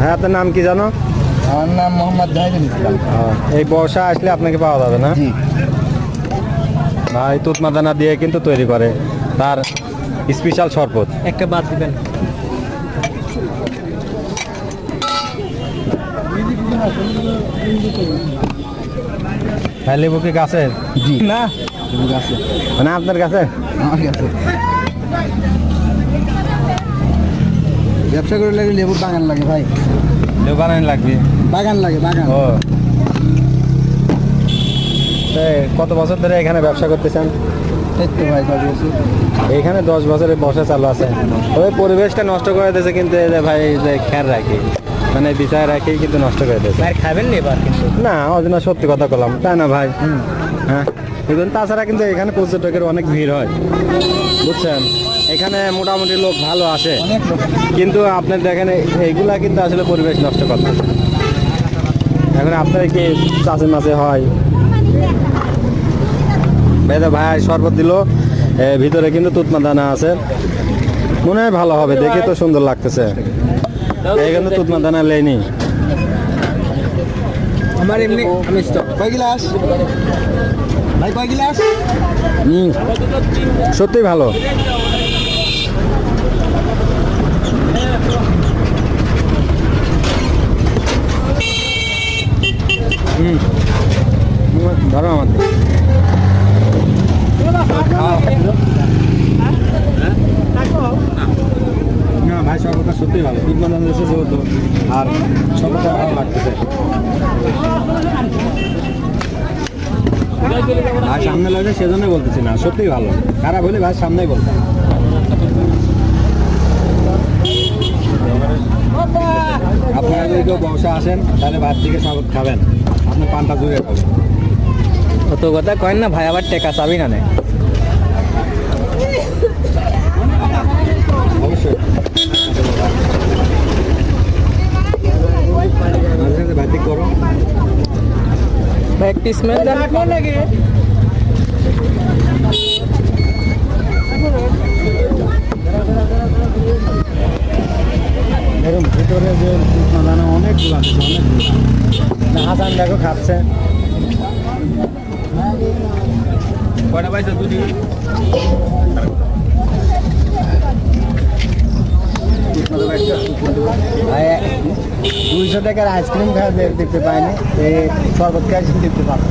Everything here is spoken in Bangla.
হ্যাঁ আপনার নাম কি জানো? আমার নাম মোহাম্মদ জাহিদুল ইসলাম। এই বর্ষা আসলে আপনাকে পাওয়া যাবে না? ভাই তুতমাদানা দিয়ে কিন্তু তৈরি করে তার স্পেশাল শরবত। একটা বাদ দিবেন। লেবু কি জি। না? মানে আপনার কাছে আমার কাছে ব্যবসা করে লাগে লেবুর বাগান লাগে ভাই। লেবু বাগান লাগবে। বাগান লাগে বাগান। ও। কত বছর ধরে এখানে ব্যবসা করতেছেন? তো ভাই দশ বছর। এইখানে দশ বছরের বর্ষা চালু আছে। ওই পরিবেশটা নষ্ট করে দিয়েছে কিন্তু এই ভাই যে খেয়াল রাখি। মানে বিচার রাখি কিন্তু নষ্ট করে দিয়েছে। খাবেন না এবার কিন্তু? না ওই জন্য সত্যি কথা বললাম। তাই না ভাই? হ্যাঁ। তাছাড়া কিন্তু এখানে পর্যটকের অনেক ভিড় হয়। বুঝছেন? এখানে মোটামুটি লোক ভালো আসে। কিন্তু আপনি দেখেন এইগুলা কিন্তু আসলে পরিবেশ নষ্ট করতেছে। এখন আপনার কি চাষে মাছে হয়? বেদা ভাই শরবত দিল ভিতরে কিন্তু তুতমা দানা আছে। মনে হয় ভালো হবে দেখে তো সুন্দর লাগতেছে। কিন্তু তুতমা দানা লেনি আমার এমনি আমি কয় গিলাস? ভাই কয় গিলাস? হুম সত্যি ভালো। হুম ভাই সর্বটা সত্যি ভালো আর ভালো ভাই সামনে লাগে সেজন্য বলতেছি না। সত্যি ভালো। খারাপ হলে ভাই সামনেই বলতাম আপনারা যদি কেউ ব্যবসা আসেন তাহলে ভাত থেকে খাবেন। আপনি পানটা জুড়ে খাবেন। অত কথা কয়েন না ভাই আবার টেকা চাবি না নেই অবশ্যই। ভাত করো। ভাই একটি স্মেল এরকম ভিতরে যে দানা অনেকগুলো আছে অনেকগুলো হাসান দেখো খাচ্ছে। কয়টা পাইছো? দুটি। দুইশো টাকার আইসক্রিম খাওয়া দেখতে পাইনি। এই শরবত খাই দেখতে পাবো।